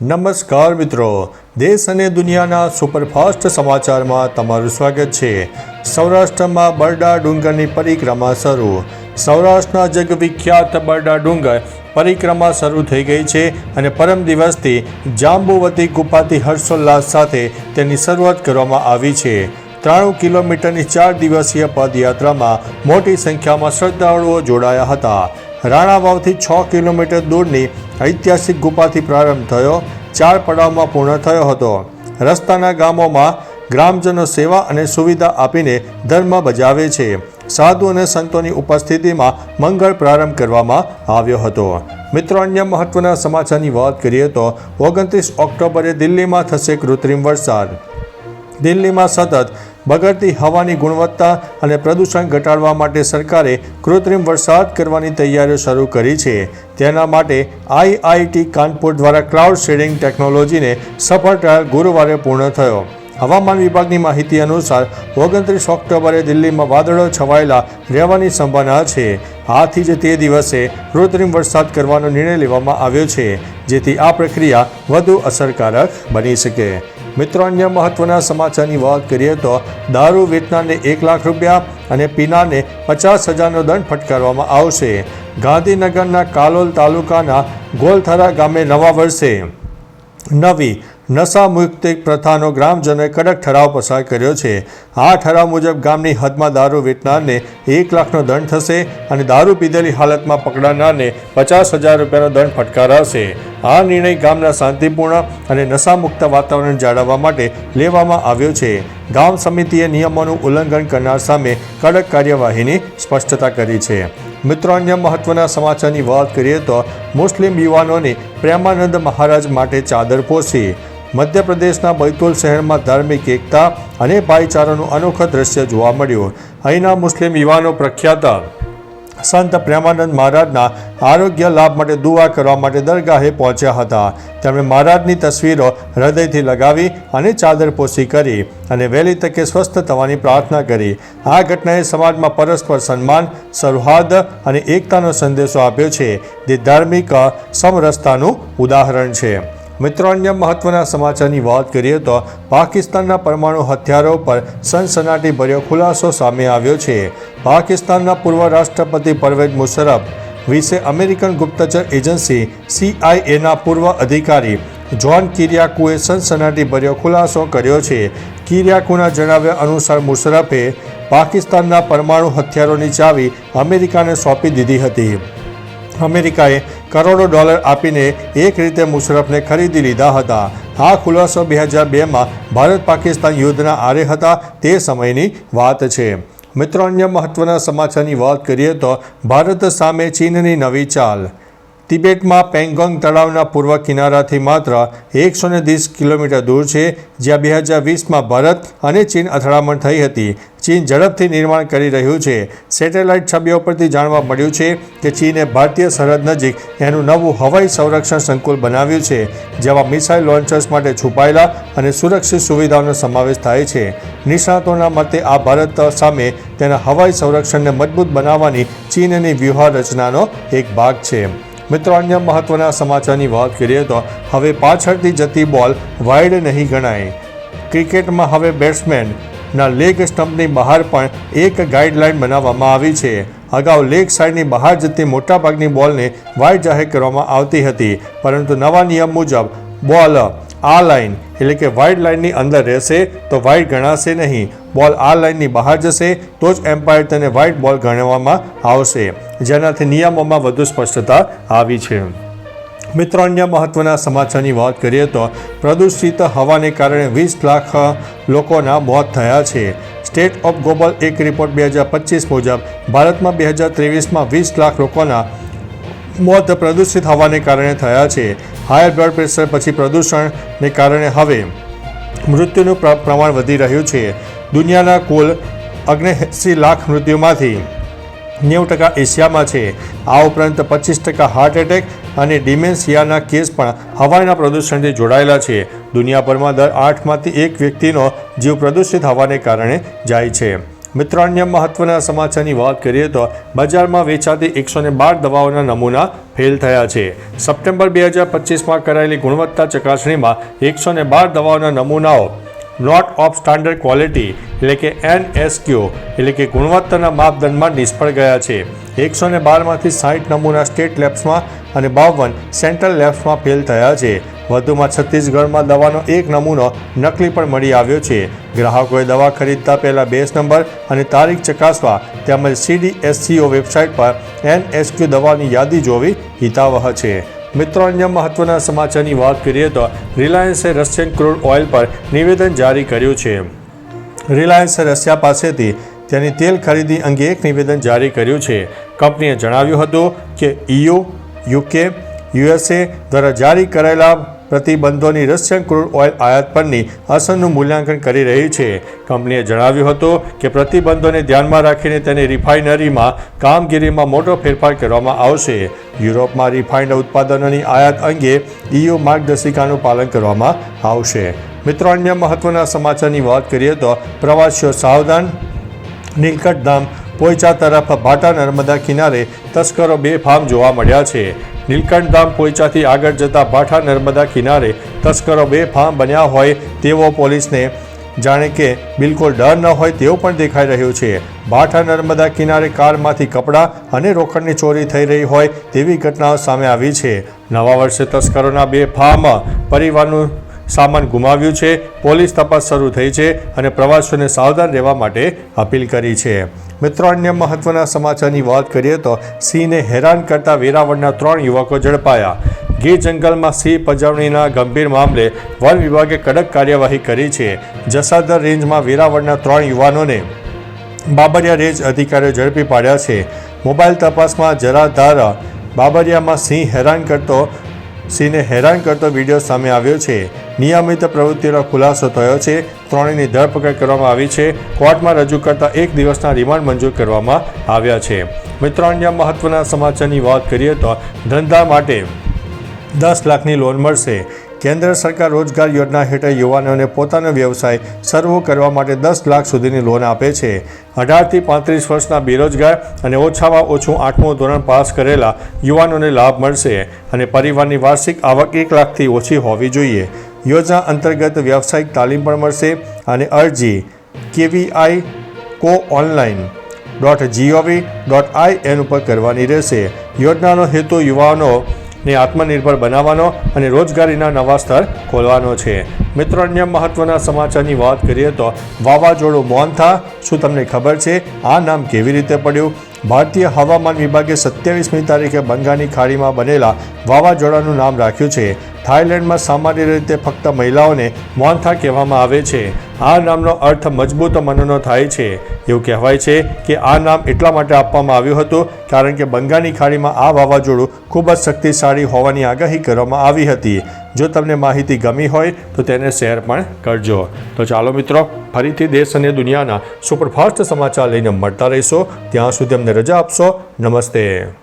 નમસ્કાર મિત્રો. દેશ અને દુનિયાના સુપરફાસ્ટ સમાચારમાં તમારું સ્વાગત છે. સૌરાષ્ટ્રમાં બરડા ડુંગરની પરિક્રમા શરૂ. સૌરાષ્ટ્રના જગવિખ્યાત બરડા ડુંગર પરિક્રમા શરૂ થઈ ગઈ છે અને પરમ દિવસથી જાંબુવતી ગુફાથી હર્ષોલ્લાસ સાથે તેની શરૂઆત કરવામાં આવી છે. ત્રાણું કિલોમીટરની ચાર દિવસીય પદયાત્રામાં મોટી સંખ્યામાં શ્રદ્ધાળુઓ જોડાયા હતા. રાણા વાવથી છ કિલોમીટર દૂરની ઐતિહાસિક ગુફાથી પ્રારંભ થયો, ચાર પડાવમાં પૂર્ણ થયો હતો. રસ્તાના ગામોમાં ગ્રામજનો સેવા અને સુવિધા આપીને ધર્મ બજાવે છે. સાધુ અને સંતોની ઉપસ્થિતિમાં મંગળ પ્રારંભ કરવામાં આવ્યો હતો. મિત્રો, અન્ય મહત્વના સમાચારની વાત કરીએ તો ઓગણત્રીસ ઓક્ટોબરે દિલ્હીમાં થશે કૃત્રિમ વરસાદ. દિલ્હીમાં સતત બગડતી હવાની ગુણવત્તા અને પ્રદૂષણ ઘટાડવા માટે સરકારે કૃત્રિમ વરસાદ કરવાની તૈયારીઓ શરૂ કરી છે. તેના માટે આઈઆઈટી કાનપુર દ્વારા ક્લાઉડ શેડિંગ ટેકનોલોજીને સફળ ટ્રાયલ ગુરુવારે પૂર્ણ થયો. હવામાન વિભાગની માહિતી અનુસાર, ઓગણત્રીસ ઓક્ટોબરે દિલ્હીમાં વાદળો છવાયેલા રહેવાની સંભાવના છે. આથી જ તે દિવસે કૃત્રિમ વરસાદ કરવાનો નિર્ણય લેવામાં આવ્યો છે, જેથી આ પ્રક્રિયા વધુ અસરકારક બની શકે. મિત્રો, અન્ય મહત્વના સમાચારની વાત કરીએ તો દારૂ વેચનારને એક લાખ રૂપિયા અને પીનારને પચાસ હજારનો દંડ ફટકારવામાં આવશે. ગાંધીનગરના કાલોલ તાલુકાના ગોલથરા ગામે નવા વર્ષે નવી નશા પ્રથાનો ગ્રામજનોએ કડક ઠરાવ પસાર કર્યો છે. આ ઠરાવ મુજબ ગામની હદમાં દારૂ વેચનારને એક લાખનો દંડ થશે અને દારૂ પીધેલી હાલતમાં પકડાનારને પચાસ હજાર રૂપિયાનો દંડ ફટકારાશે. આ નિર્ણય ગામના શાંતિપૂર્ણ અને નશામુક્ત વાતાવરણ જાળવવા માટે લેવામાં આવ્યો છે. ગામ સમિતિએ નિયમોનું ઉલ્લંઘન કરનાર સામે કડક કાર્યવાહીની સ્પષ્ટતા કરી છે. મિત્રો, અન્ય મહત્વના સમાચારની વાત કરીએ તો મુસ્લિમ યુવાનોની પ્રેમાનંદ મહારાજ માટે ચાદર પોસી મધ્યપ્રદેશના બૈતુલ શહેરમાં ધાર્મિક એકતા અને ભાઈચારાનું અનોખું દ્રશ્ય જોવા મળ્યું. અહીંના મુસ્લિમ યુવાનો પ્રખ્યાત સંત પ્રેમાનંદ મહારાજના આરોગ્ય લાભ માટે દુઆ કરવા માટે દરગાહે પહોંચ્યા હતા. તેમણે મહારાજની તસવીરો હૃદયથી લગાવી અને ચાદર પોસી કરી અને વહેલી તકે સ્વસ્થ થવાની પ્રાર્થના કરી. આ ઘટનાએ સમાજમાં પરસ્પર સન્માન, સૌહાર્દ અને એકતાનો સંદેશો આપ્યો છે. જે ધાર્મિક સમરસતાનું ઉદાહરણ છે. મિત્રો, અન્ય મહત્વના સમાચારની વાત કરીએ તો પાકિસ્તાનના પરમાણુ હથિયારો પર સનસનાટી ભર્યો ખુલાસો સામે આવ્યો છે. પાકિસ્તાનના પૂર્વ રાષ્ટ્રપતિ પરવેઝ મુશરફ, વિશે અમેરિકન ગુપ્તચર એજન્સી સીઆઈએના પૂર્વ અધિકારી જ્હોન કિરિયાકુએ સનસનાટી ભર્યો ખુલાસો કર્યો છે. કિરિયાકુના જણાવ્યા અનુસાર, મુશરફે પાકિસ્તાનના પરમાણુ હથિયારોની ચાવી અમેરિકાને સોંપી દીધી હતી. અમેરિકાએ કરોડો ડોલર આપીને એક રીતે મુશરફને ખરીદી લીધા હતા. આ ખુલાસો બે હજાર બેમાં ભારત પાકિસ્તાન યુદ્ધના આરે હતા તે સમયની વાત છે. મિત્રો, અન્ય મહત્વના સમાચારની વાત કરીએ તો ભારત સામે ચીનની નવી ચાલ. તિબેટમાં પેંગોંગ તળાવના પૂર્વ કિનારાથી માત્ર એકસો ને વીસ કિલોમીટર દૂર છે, જ્યાં બે હજાર વીસમાં ભારત અને ચીન અથડામણ થઈ હતી. ચીન ઝડપથી નિર્માણ કરી રહ્યું છે. સેટેલાઇટ છબીઓ પરથી જાણવા મળ્યું છે કે ચીને ભારતીય સરહદ નજીક એનું નવું હવાઈ સંરક્ષણ સંકુલ બનાવ્યું છે, જેમાં મિસાઇલ લોન્ચર્સ માટે છુપાયેલા અને સુરક્ષિત સુવિધાઓનો સમાવેશ થાય છે. નિષ્ણાતોના મતે, આ ભારત સામે તેના હવાઈ સંરક્ષણને મજબૂત બનાવવાની ચીનની વ્યૂહરચનાનો એક ભાગ છે. મિત્રો, અન્ય મહત્વના સમાચારની વાત કરીએ તો હવે પાછળથી જતી બોલ વાઇડ નહીં ગણાય. ક્રિકેટમાં હવે બેટ્સમેનના લેગ સ્ટમ્પની બહાર પણ એક ગાઈડલાઇન બનાવવામાં આવી છે. અગાઉ લેગ સાઇડની બહાર જતી મોટાભાગની બોલને વાઇડ જાહેર કરવામાં આવતી હતી. પરંતુ નવા નિયમ મુજબ બોલ આ લાઇન એટલે કે વાઇડ લાઇનની અંદર રહેશે તો વાઇડ ગણાશે નહીં. બોલ આ લાઇનની બહાર જશે તો જ એમ્પાયર તેને વાઇડ બોલ ગણવામાં આવશે. જેનાથી નિયમોમાં વધુ સ્પષ્ટતા આવી છે. મિત્રો, અન્ય મહત્વના સમાચારની વાત કરીએ તો પ્રદૂષિત હવાને કારણે વીસ લાખ લોકોના મોત થયા છે. સ્ટેટ ઓફ ગ્લોબલ એક રિપોર્ટ બે હજાર પચીસ મુજબ ભારતમાં બે હજાર ત્રેવીસમાં વીસ લાખ લોકોના મોત પ્રદૂષિત હવાને કારણે થયા છે. હાયર બ્લડ પ્રેશર પછી પ્રદૂષણને કારણે હવે મૃત્યુનું પ્ર- પ્રમાણ વધી રહ્યું છે. દુનિયાના કુલ ઓગણએંસી લાખ મૃત્યુમાંથી નેવું ટકા એશિયામાં છે. આ ઉપરાંત પચીસ ટકા હાર્ટ એટેક અને ડિમેન્સિયાના કેસ પણ હવાના પ્રદૂષણથી જોડાયેલા છે. દુનિયાભરમાં દર આઠમાંથી એક વ્યક્તિનો જીવ પ્રદૂષિત હવાને કારણે જાય છે. મિત્રો, અન્ય મહત્વના સમાચારની વાત કરીએ તો બજારમાં વેચાતી એકસો ને બાર દવાઓના નમૂના ફેલ થયા છે. સપ્ટેમ્બર બે હજાર પચીસમાં કરાયેલી ગુણવત્તા ચકાસણીમાં એકસો ને બાર દવાઓના નમૂનાઓ નોટ ઓફ સ્ટાન્ડર્ડ ક્વોલિટી એટલે કે એનએસક્યુ એટલે કે ગુણવત્તાના માપદંડમાં નિષ્ફળ ગયા છે. એકસો ને બારમાંથી સાઠ નમૂના સ્ટેટ લેબ્સમાં અને બાવન સેન્ટ્રલ લેબ્સમાં ફેલ થયા છે. વધુમાં છત્તીસગઢમાં દવાનો એક નમૂનો નકલી પણ મળી આવ્યો છે. ગ્રાહકોએ દવા ખરીદતા પહેલાં બેઝ નંબર અને તારીખ ચકાસવા તેમજ સીડીએસસીઓ વેબસાઇટ પર એનએસક્યુ દવાની યાદી જોવી હિતાવહ છે. મિત્રો અન્ય મહત્વના સમાચારની વાત કરીએ તો રિલાયન્સે રશિયન ક્રૂડ ઓઇલ પર નિવેદન જારી કર્યું છે. રિલાયન્સે રશિયા પાસેથી તેની તેલ ખરીદી અંગે એક નિવેદન જારી કર્યું છે. કંપનીએ જણાવ્યું હતું કે ઇયુ યુકે યુએસએ દ્વારા જારી કરાયેલા પ્રતિબંધોની રશિયન ક્રૂડ ઓઇલ આયાત પરની અસરનું મૂલ્યાંકન કરી રહી છે. કંપનીએ જણાવ્યું હતું કે પ્રતિબંધોને ધ્યાનમાં રાખીને તેની રિફાઇનરીમાં કામગીરીમાં મોટો ફેરફાર કરવામાં આવશે. યુરોપમાં રિફાઇન્ડ ઉત્પાદનોની આયાત અંગે ઇયુ માર્ગદર્શિકાનું પાલન કરવામાં આવશે. મિત્રો, અન્ય મહત્વના સમાચારની વાત કરીએ તો પ્રવાસીઓ સાવધાન નીલકંઠ ધામ પોઈચા તરફ ભાટા, નર્મદા કિનારે તસ્કરો બે ફાર્મ જોવા મળ્યા છે. નીલકંઠ ધામ પોઈચાથી આગળ જતા ભાઠા નર્મદા કિનારે તસ્કરો બે ફામ બન્યા હોય તેવો પોલીસને જાણે કે બિલકુલ ડર ન હોય તેવું પણ દેખાઈ રહ્યું છે. ભાઠા નર્મદા કિનારે કારમાંથી કપડાં અને રોકડની ચોરી થઈ રહી હોય તેવી ઘટનાઓ સામે આવી છે. નવા વર્ષે તસ્કરોના બે ફાર્મ પરિવારનું સામાન ગુમાવ્યું છે, પોલીસ તપાસ શરૂ થઈ છે અને પ્રવાસીઓને સાવધાન રહેવા માટે અપીલ કરી છે. મિત્રો, અન્ય મહત્વના સમાચારની વાત કરીએ તો સિંહને હેરાન કરતા વેરાવળના ત્રણ યુવકો ઝડપાયા. ગીર જંગલમાં સિંહ પજવણીના ગંભીર મામલે વન વિભાગે કડક કાર્યવાહી કરી છે. જસાદર રેન્જમાં વેરાવળના ત્રણ યુવાનોને બાબરિયા રેન્જ અધિકારીઓ ઝડપી પાડ્યા છે. મોબાઈલ તપાસમાં જરાધાર બાબરિયામાં સિંહ હેરાન કરતો સિંહને હેરાન કરતો વીડિયો સામે આવ્યો છે. નિયમિત પ્રવૃત્તિનો ખુલાસો થયો છે. ત્રણેયની ધરપકડ કરવામાં આવી છે. કોર્ટમાં રજૂ કરતા એક દિવસના રિમાન્ડ મંજૂર કરવામાં આવ્યા છે. મિત્રો, અન્ય મહત્વના સમાચારની વાત કરીએ તો ધંધા માટે દસ લાખની લોન મળશે. કેન્દ્ર સરકાર રોજગાર યોજના હેઠળ યુવાનોને પોતાનો વ્યવસાય શરૂ કરવા માટે દસ લાખ સુધીની લોન આપે છે. અઢારથી પાંત્રીસ વર્ષના બેરોજગાર અને ઓછામાં ઓછું આઠમું ધોરણ પાસ કરેલા યુવાનોને લાભ મળશે અને પરિવારની વાર્ષિક આવક એક લાખથી ઓછી હોવી જોઈએ. યોજના અંતર્ગત વ્યવસાયિક તાલીમ પણ મળશે અને અરજી KVI co online dot GOV dot I N ઉપર કરવાની રહેશે. યોજનાનો હેતુ યુવાનો ને આત્મનિર્ભર બનાવવાનો અને રોજગારીના નવા સ્તર ખોલવાનો છે. મિત્રો અન્ય મહત્વના સમાચારની વાત કરીએ તો વાવાઝોડું મોન્થા શું તમને ખબર છે? આ નામ કેવી રીતે પડ્યું? ભારતીય હવામાન વિભાગે સત્યાવીસમી તારીખે બંગાળની ખાડીમાં બનેલા વાવાઝોડાનું નામ રાખ્યું છે. થાઇલેન્ડમાં સામાન્ય રીતે ફક્ત મહિલાઓને મોન્થા કહેવામાં આવે છે. આ નામનો અર્થ મજબૂત મનનો થાય છે. એવું કહેવાય છે કે આ નામ એટલા માટે આપવામાં આવ્યું હતું કારણ કે બંગાળની ખાડીમાં આ વાવાઝોડું ખૂબ જ શક્તિશાળી હોવાની આગાહી કરવામાં આવી હતી. જો તમને માહિતી ગમી હોય, તો તેને શેર પણ કરજો. તો ચાલો મિત્રો, ફરીથી દેશ અને દુનિયાના સુપરફાસ્ટ સમાચાર લઈને મળતા રહીશો. ત્યાં સુધી અમને રજા આપશો. નમસ્તે.